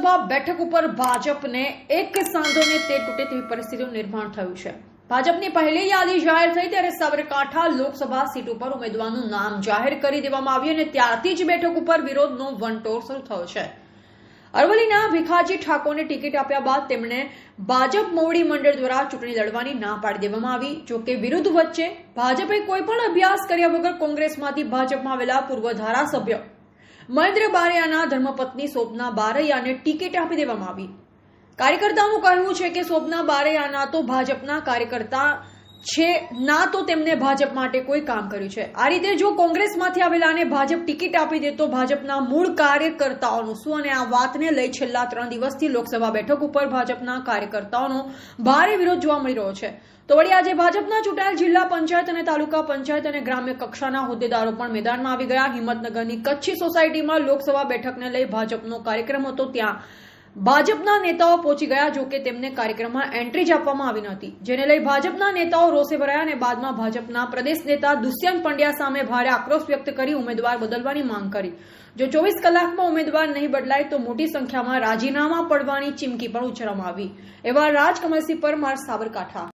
લોકસભા બેઠક ઉપર ભાજપને એક સાંધોને તે તૂટે તેવી પરિસ્થિતિનું નિર્માણ થયું છે. ભાજપની પહેલી યાદી જાહેર થઈ ત્યારે સાબરકાંઠા લોકસભા સીટ ઉપર ઉમેદવારનું નામ જાહેર કરી દેવામાં આવ્યું અને ત્યારથી જ બેઠક ઉપર વિરોધનો વંટોળ શરૂ થયો છે. અરવલ્લીના ભીખાજી ઠાકોરને ટિકિટ આપ્યા બાદ તેમણે ભાજપ મોવડી મંડળ દ્વારા ચૂંટણી લડવાની ના પાડી દેવામાં આવી. જો કે વિરુદ્ધ વચ્ચે ભાજપે કોઈ પણ અભ્યાસ કર્યા વગર કોંગ્રેસમાંથી ભાજપમાં આવેલા પૂર્વ ધારાસભ્ય મહેન્દ્ર બારૈયાના ધર્મપત્ની શોભના બારૈયાને ટિકિટ આપી દેવામાં આવી. કાર્યકર્તાઓનું કહેવું છે કે શોભના બારૈયાના તો ભાજપના કાર્યકર્તા છે, ના તો તેમને ભાજપ માટે કોઈ કામ કર્યું છે. આ રીતે જો કોંગ્રેસમાંથી આવેલાને ભાજપ ટિકિટ આપી દે તો ભાજપના મૂળ કાર્યકર્તાઓનું શું? અને આ વાતને લઈ છેલ્લા ત્રણ દિવસથી લોકસભા બેઠક ઉપર ભાજપના કાર્યકર્તાઓનો ભારે વિરોધ જોવા મળી રહ્યો છે. તો વળી આજે ભાજપના ચૂંટાયેલ જિલ્લા પંચાયત અને તાલુકા પંચાયત અને ગ્રામ્ય કક્ષાના હોદ્દેદારો પણ મેદાનમાં આવી ગયા. હિંમતનગરની કચ્છી સોસાયટીમાં લોકસભા બેઠકને લઈ ભાજપનો કાર્યક્રમ હતો ત્યાં. ભાજપના નેતાઓ પહોંચી ગયા જો કે તેમને કાર્યક્રમમાં એન્ટ્રી જ આપવામાં આવી નહોતી જેને લઈ ભાજપના નેતાઓ રોષે ભરાયા અને બાદમાં ભાજપના પ્રદેશ નેતા દુષ્યંત પંડ્યા સામે ભારે આક્રોશ વ્યક્ત કરી ઉમેદવાર બદલવાની માંગ કરી. જો ચોવીસ કલાકમાં ઉમેદવાર નહીં બદલાય તો મોટી સંખ્યામાં રાજીનામા પડવાની ચીમકી પણ ઉચ્ચારવામાં આવી. એવા રાજકમલસિંહ પરમાર, સાબરકાંઠા.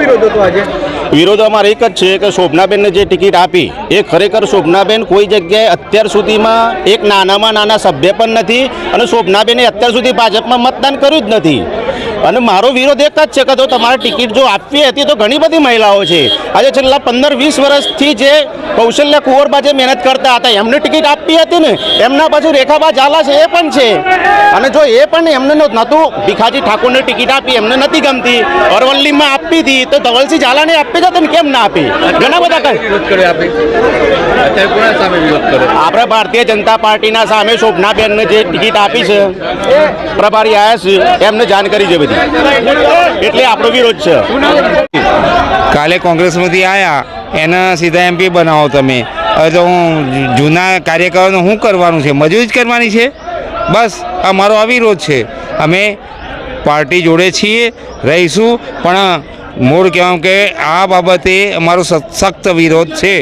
વિરોધ હતો આજે? વિરોધ અમારે એક જ છે કે શોભનાબેનને જે ટિકિટ આપી, એ ખરેખર શોભનાબેન કોઈ જગ્યાએ અત્યાર સુધીમાં એક નાનામાં નાના સભ્ય પણ નથી અને શોભનાબેને અત્યાર સુધી ભાજપમાં મતદાન કર્યું જ નથી. અને મારો વિરોધ એક જ છે કે જો તમારે ટિકિટ જો આપવી હતી તો ઘણી બધી મહિલાઓ છે. આજે છેલ્લા પંદર વીસ વર્ષથી જે કૌશલ્ય કુંવરબા જે મહેનત કરતા હતા એમને ટિકિટ આપવી હતી ને એમના પાછું રેખાબા ઝાલા છે એ પણ છે. અને જો એ પણ એમને નહોતું ભીખાજી ઠાકોરને ટિકિટ આપી એમને નથી ગમતી. અરવલ્લીમાં આપી હતી તો ધવલસિંહ ઝાલાને આપી જતો ને કેમ ના આપી? ઘણા બધા કર- આપે. આપણે ભારતીય જનતા પાર્ટીના સામે શોભનાબેનને જે ટિકિટ આપી છે એ પ્રભારી આવ્યા છે એમને જાણકારી છે બધી. એટલે આપણો વિરોધ છે. કાલે કોંગ્રેસમાંથી આવ્યા એના સીધા એમપી બનાવો તમે. હવે તો હું જૂના કાર્યકરોને શું કરવાનું છે? મજૂરી જ કરવાની છે? બસ અમારો અવિરોધ છે. અમે પાર્ટી જોડે છીએ, રહીશું, પણ મૂળ કહેવાનું કે આ બાબતે અમારો સખ્ત વિરોધ છે.